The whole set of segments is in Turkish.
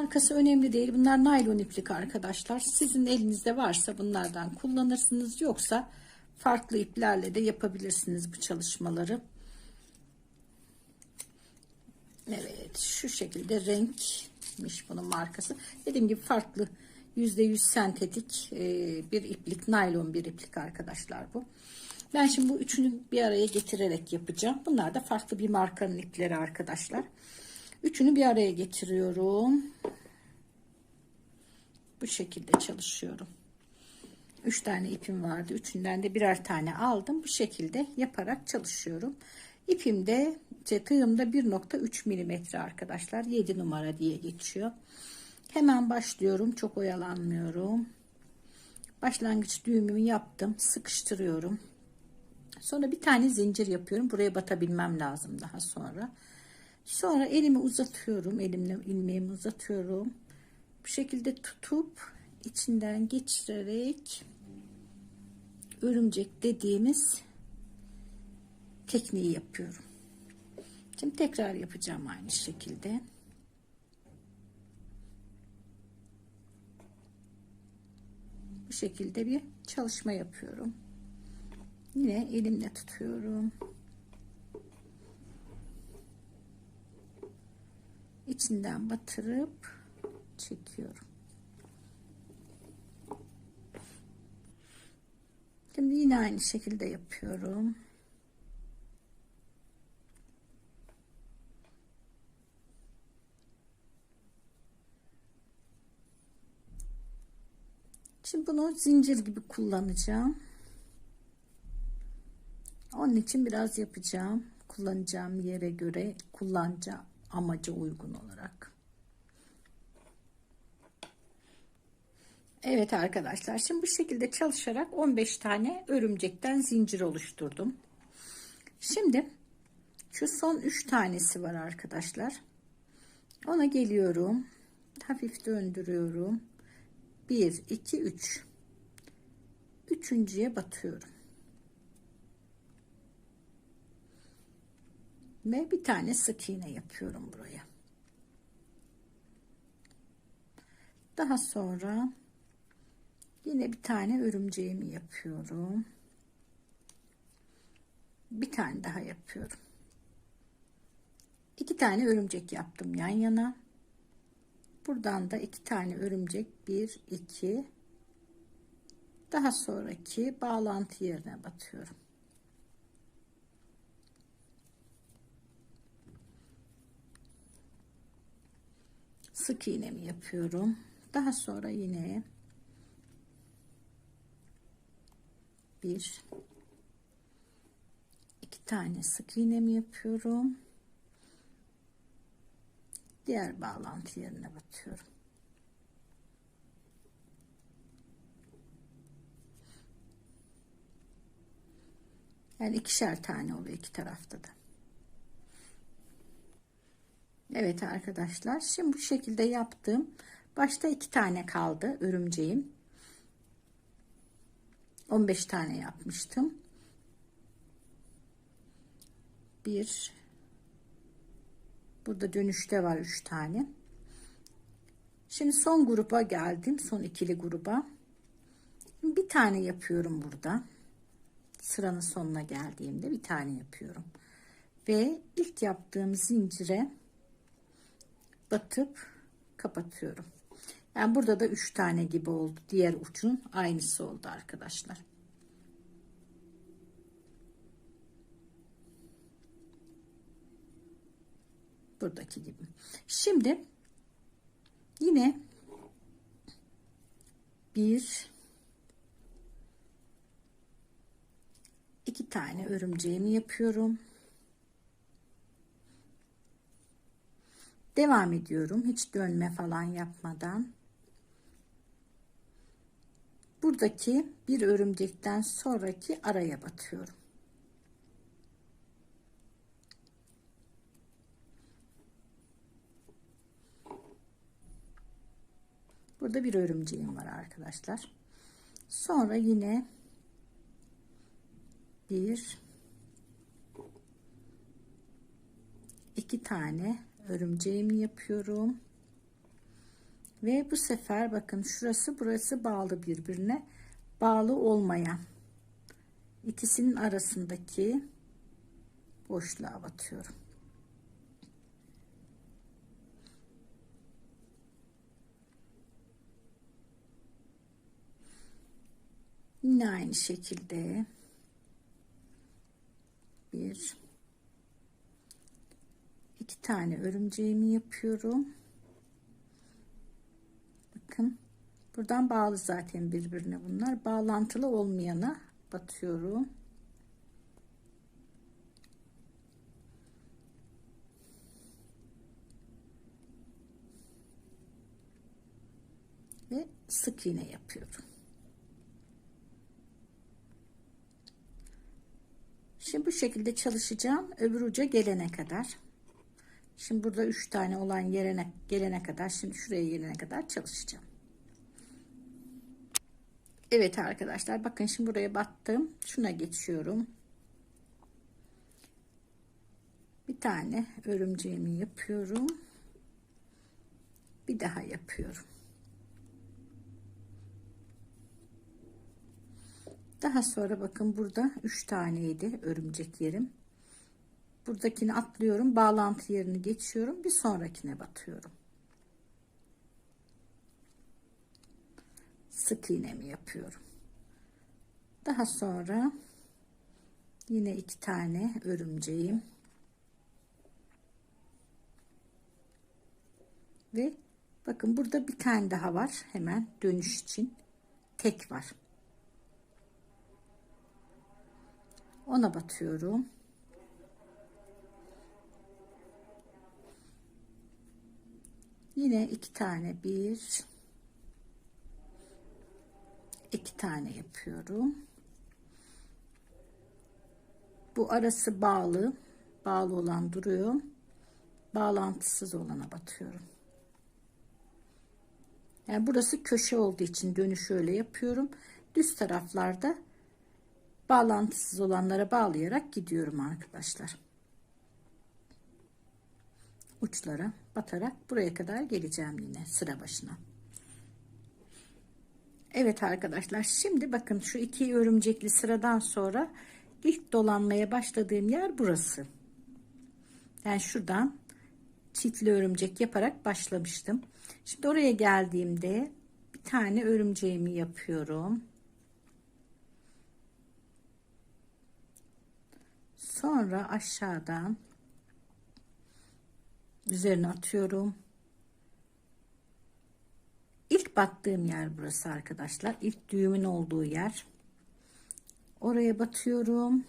Markası önemli değil. Bunlar naylon iplik arkadaşlar. Sizin elinizde varsa bunlardan kullanırsınız. Yoksa farklı iplerle de yapabilirsiniz bu çalışmaları. Evet şu şekilde renkmiş bunun markası. Dediğim gibi farklı %100 sentetik e, bir iplik naylon bir iplik arkadaşlar bu. Ben şimdi bu üçünü bir araya getirerek yapacağım. Bunlar da farklı bir markanın ipleri arkadaşlar. Üçünü bir araya getiriyorum. Bu şekilde çalışıyorum. Üç tane ipim vardı. Üçünden de birer tane aldım. Bu şekilde yaparak çalışıyorum. İpim de işte tığımda 1.3 milimetre arkadaşlar. 7 numara diye geçiyor. Hemen başlıyorum. Çok oyalanmıyorum. Başlangıç düğümümü yaptım. Sıkıştırıyorum. Sonra bir tane zincir yapıyorum. Buraya batabilmem lazım daha sonra. Sonra elimi uzatıyorum. Elimle ilmeğimi uzatıyorum. Bu şekilde tutup içinden geçirerek örümcek dediğimiz tekniği yapıyorum. Şimdi tekrar yapacağım aynı şekilde. Bu şekilde bir çalışma yapıyorum. Yine elimle tutuyorum. İçinden batırıp çekiyorum. Şimdi yine aynı şekilde yapıyorum. Şimdi bunu zincir gibi kullanacağım. Onun için biraz yapacağım. Kullanacağım yere göre kullanacağım amaca uygun olarak. Evet arkadaşlar şimdi bu şekilde çalışarak 15 tane örümcekten zincir oluşturdum. Şimdi şu son 3 tanesi var arkadaşlar. Ona geliyorum. Hafif döndürüyorum. 1 2 3 üçüncüye batıyorum. Ve bir tane sık iğne yapıyorum buraya. Daha sonra yine bir tane örümceğimi yapıyorum. Bir tane daha yapıyorum. İki tane örümcek yaptım yan yana. Buradan da iki tane örümcek bir iki daha sonraki bağlantı yerine batıyorum. Sık iğnemi yapıyorum. Daha sonra yine bir iki tane sık iğnemi yapıyorum diğer bağlantı yerine batıyorum. Yani ikişer tane oluyor iki tarafta da. Evet arkadaşlar şimdi bu şekilde yaptım. Başta iki tane kaldı örümceğim. 15 tane yapmıştım. Bir Burada dönüşte var 3 tane. Şimdi son gruba geldim. Son ikili gruba. Bir tane yapıyorum burada. Sıranın sonuna geldiğimde bir tane yapıyorum. Ve ilk yaptığım zincire batıp kapatıyorum. Yani burada da 3 tane gibi oldu. Diğer ucun aynısı oldu arkadaşlar. buradaki gibi. Şimdi yine bir iki tane örümceğimi yapıyorum. Devam ediyorum. Hiç dönme falan yapmadan. Buradaki bir örümcekten sonraki araya batıyorum. Burada bir örümceğim var arkadaşlar. Sonra yine bir iki tane örümceğimi yapıyorum. Ve bu sefer bakın şurası burası bağlı birbirine. Bağlı olmayan ikisinin arasındaki boşluğa batıyorum. Yine aynı şekilde bir iki tane örümceğimi yapıyorum. Bakın buradan bağlı zaten birbirine bunlar. Bağlantılı olmayana batıyorum. Ve sık iğne yapıyorum. Şimdi bu şekilde çalışacağım öbür uca gelene kadar. Şimdi burada üç tane olan yerine gelene kadar şimdi şuraya gelene kadar çalışacağım. Evet arkadaşlar bakın şimdi buraya battım. Şuna geçiyorum. Bir tane örümceğimi yapıyorum. Bir daha yapıyorum. Daha sonra bakın burada 3 taneydi örümcek yerim. Buradakini atlıyorum. Bağlantı yerini geçiyorum. Bir sonrakine batıyorum. Sık iğnemi yapıyorum. Daha sonra yine iki tane örümceğim. Ve bakın burada bir tane daha var. Hemen dönüş için tek var. Ona batıyorum. Yine iki tane bir iki tane yapıyorum. Bu arası bağlı. Bağlı olan duruyor. Bağlantısız olana batıyorum. Yani burası köşe olduğu için dönüş öyle yapıyorum. Düz taraflarda bağlantısız olanlara bağlayarak gidiyorum arkadaşlar. Uçlara batarak buraya kadar geleceğim yine sıra başına. Evet arkadaşlar şimdi bakın şu iki örümcekli sıradan sonra ilk dolanmaya başladığım yer burası. Yani şuradan çiftli örümcek yaparak başlamıştım. Şimdi oraya geldiğimde bir tane örümceğimi yapıyorum. Sonra aşağıdan üzerine atıyorum. İlk battığım yer burası arkadaşlar. İlk düğümün olduğu yer. Oraya batıyorum.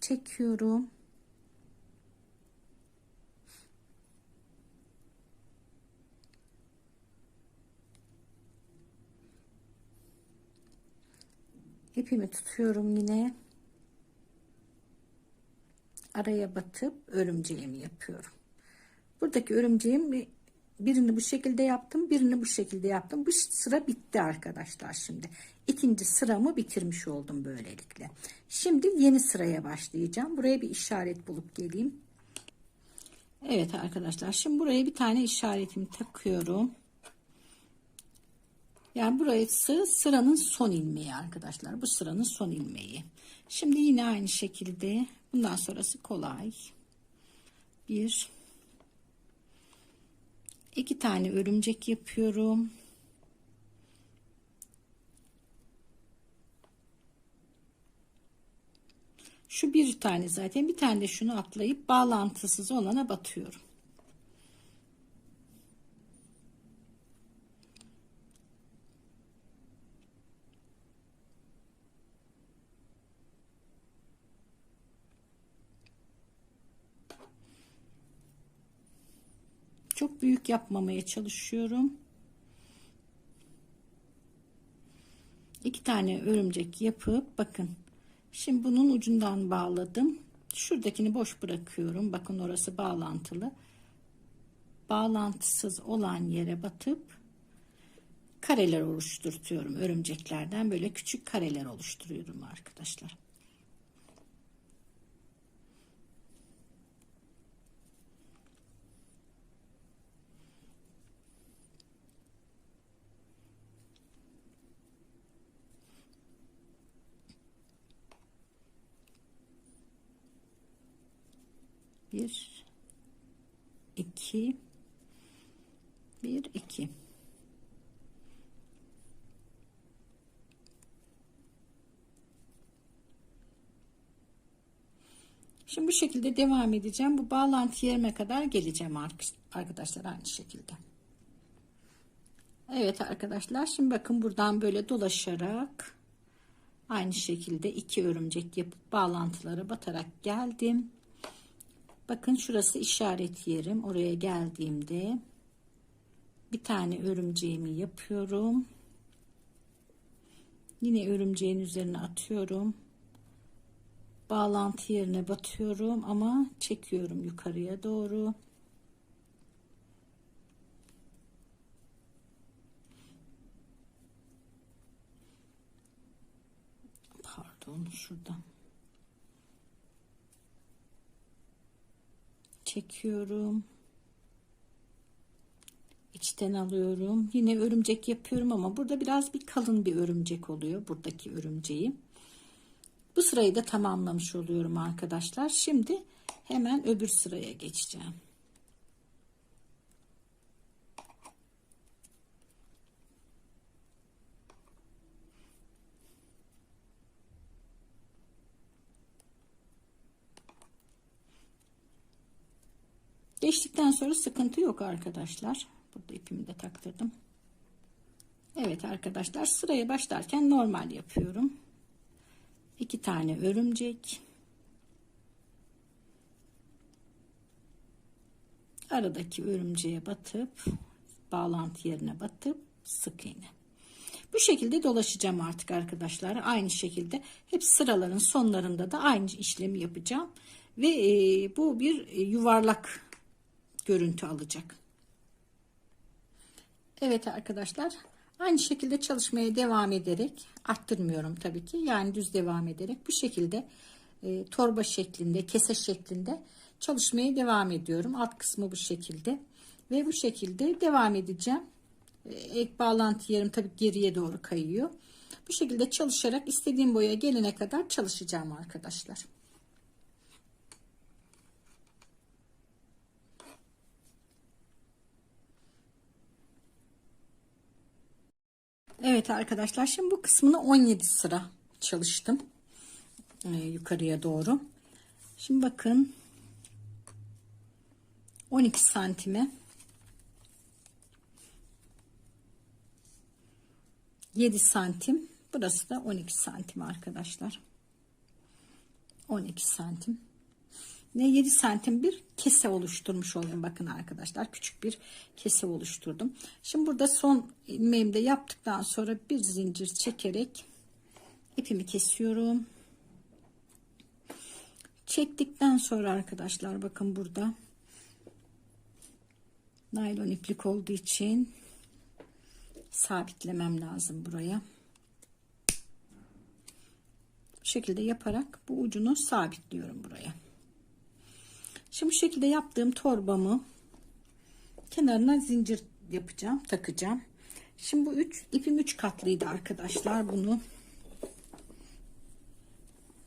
Çekiyorum. İpimi tutuyorum yine araya batıp örümceğimi yapıyorum. Buradaki örümceğim birini bu şekilde yaptım, birini bu şekilde yaptım. Bu sıra bitti arkadaşlar şimdi. İkinci sıramı bitirmiş oldum böylelikle. Şimdi yeni sıraya başlayacağım. Buraya bir işaret bulup geleyim. Evet arkadaşlar şimdi buraya bir tane işaretimi takıyorum. Yani burası sıranın son ilmeği arkadaşlar. Bu sıranın son ilmeği. Şimdi yine aynı şekilde bundan sonrası kolay. Bir iki tane örümcek yapıyorum. Şu bir tane zaten bir tane de şunu atlayıp bağlantısız olana batıyorum. Çok büyük yapmamaya çalışıyorum. İki tane örümcek yapıp bakın. Şimdi bunun ucundan bağladım. Şuradakini boş bırakıyorum. Bakın orası bağlantılı. Bağlantısız olan yere batıp kareler oluşturuyorum örümceklerden böyle küçük kareler oluşturuyorum arkadaşlar. Bir, iki, bir, iki. Şimdi bu şekilde devam edeceğim. Bu bağlantı yerime kadar geleceğim arkadaşlar aynı şekilde. Evet arkadaşlar şimdi bakın buradan böyle dolaşarak aynı şekilde iki örümcek yapıp bağlantılara batarak geldim. Bakın şurası işaret yerim. Oraya geldiğimde bir tane örümceğimi yapıyorum. Yine örümceğin üzerine atıyorum. Bağlantı yerine batıyorum ama çekiyorum yukarıya doğru. Pardon şuradan. Çekiyorum. İçten alıyorum. Yine örümcek yapıyorum ama burada biraz bir kalın bir örümcek oluyor. Buradaki örümceği. Bu sırayı da tamamlamış oluyorum arkadaşlar. Şimdi hemen öbür sıraya geçeceğim. Geçtikten sonra sıkıntı yok arkadaşlar. Burada ipimi de taktırdım. Evet arkadaşlar sıraya başlarken normal yapıyorum. İki tane örümcek. Aradaki örümceğe batıp bağlantı yerine batıp sık iğne. Bu şekilde dolaşacağım artık arkadaşlar. Aynı şekilde hep sıraların sonlarında da aynı işlemi yapacağım. Ve e, bu bir yuvarlak görüntü alacak. Evet arkadaşlar aynı şekilde çalışmaya devam ederek arttırmıyorum tabii ki yani düz devam ederek bu şekilde e, torba şeklinde kese şeklinde çalışmaya devam ediyorum. Alt kısmı bu şekilde ve bu şekilde devam edeceğim. E, ek bağlantı yerim tabii geriye doğru kayıyor. Bu şekilde çalışarak istediğim boya gelene kadar çalışacağım arkadaşlar Evet arkadaşlar şimdi bu kısmını 17 sıra çalıştım. Ee, yukarıya doğru. Şimdi bakın 12 santime 7 santim burası da 12 santim arkadaşlar 12 santim ne 7 santim bir kese oluşturmuş oldum. Bakın arkadaşlar küçük bir kese oluşturdum. Şimdi burada son ilmeğimi de yaptıktan sonra bir zincir çekerek ipimi kesiyorum. Çektikten sonra arkadaşlar bakın burada naylon iplik olduğu için sabitlemem lazım buraya. Bu şekilde yaparak bu ucunu sabitliyorum buraya Şimdi bu şekilde yaptığım torbamı kenarına zincir yapacağım, takacağım. Şimdi bu üç ipim üç katlıydı arkadaşlar. Bunu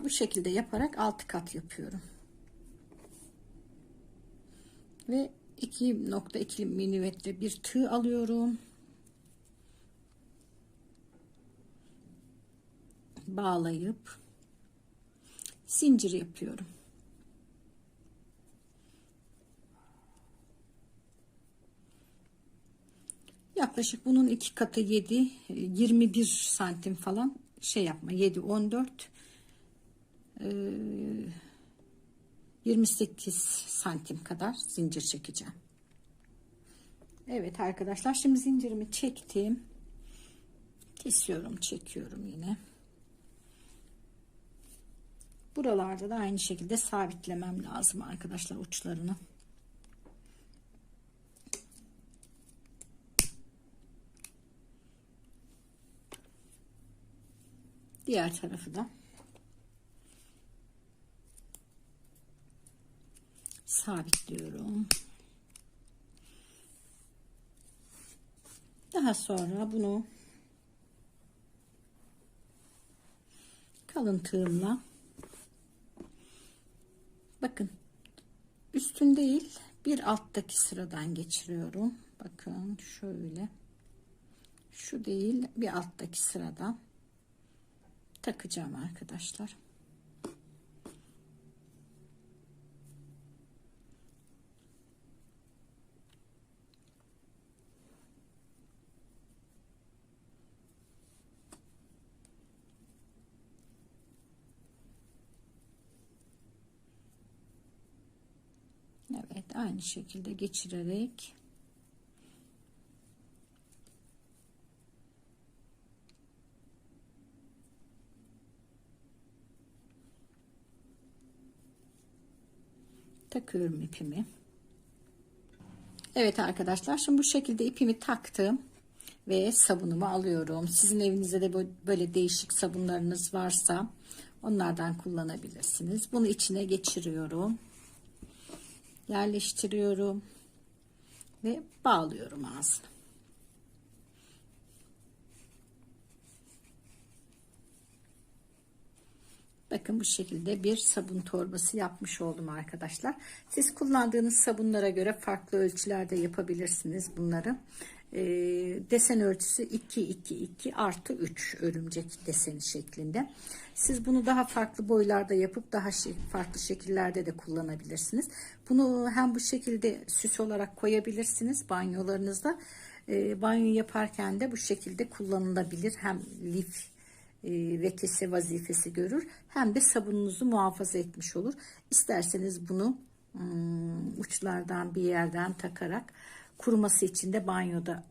bu şekilde yaparak altı kat yapıyorum. Ve 2.2 milimetre bir tığ alıyorum. Bağlayıp zincir yapıyorum. Yaklaşık bunun iki katı 7, 21 santim falan şey yapma. 7, 14, 28 santim kadar zincir çekeceğim. Evet arkadaşlar şimdi zincirimi çektim. Kesiyorum, çekiyorum yine. Buralarda da aynı şekilde sabitlemem lazım arkadaşlar uçlarını. Diğer tarafı da sabitliyorum. Daha sonra bunu kalın tığımla bakın üstün değil bir alttaki sıradan geçiriyorum. Bakın şöyle. Şu değil bir alttaki sıradan takacağım arkadaşlar. Evet aynı şekilde geçirerek takıyorum ipimi. Evet arkadaşlar şimdi bu şekilde ipimi taktım ve sabunumu alıyorum. Sizin evinizde de böyle değişik sabunlarınız varsa onlardan kullanabilirsiniz. Bunu içine geçiriyorum. Yerleştiriyorum ve bağlıyorum ağzını. Bakın bu şekilde bir sabun torbası yapmış oldum arkadaşlar. Siz kullandığınız sabunlara göre farklı ölçülerde yapabilirsiniz bunları. E, desen ölçüsü 2 2 2 artı 3 örümcek deseni şeklinde. Siz bunu daha farklı boylarda yapıp daha şey, farklı şekillerde de kullanabilirsiniz. Bunu hem bu şekilde süs olarak koyabilirsiniz banyolarınızda. E, banyo yaparken de bu şekilde kullanılabilir. Hem lif ve kese vazifesi görür. Hem de sabununuzu muhafaza etmiş olur. İsterseniz bunu hmm, uçlardan bir yerden takarak kuruması için de banyoda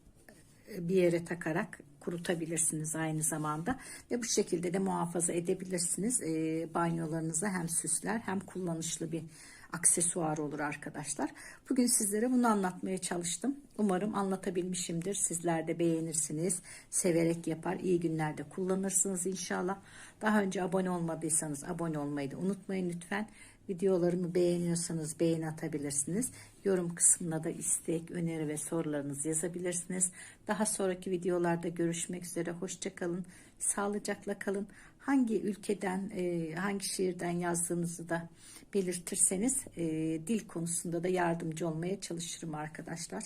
e, bir yere takarak kurutabilirsiniz aynı zamanda ve bu şekilde de muhafaza edebilirsiniz e, banyolarınıza hem süsler hem kullanışlı bir aksesuar olur arkadaşlar. Bugün sizlere bunu anlatmaya çalıştım. Umarım anlatabilmişimdir. Sizler de beğenirsiniz. Severek yapar. iyi günlerde kullanırsınız inşallah. Daha önce abone olmadıysanız abone olmayı da unutmayın lütfen. Videolarımı beğeniyorsanız beğeni atabilirsiniz. Yorum kısmına da istek, öneri ve sorularınızı yazabilirsiniz. Daha sonraki videolarda görüşmek üzere. Hoşçakalın. Sağlıcakla kalın. Hangi ülkeden, e, hangi şehirden yazdığınızı da belirtirseniz e, dil konusunda da yardımcı olmaya çalışırım arkadaşlar.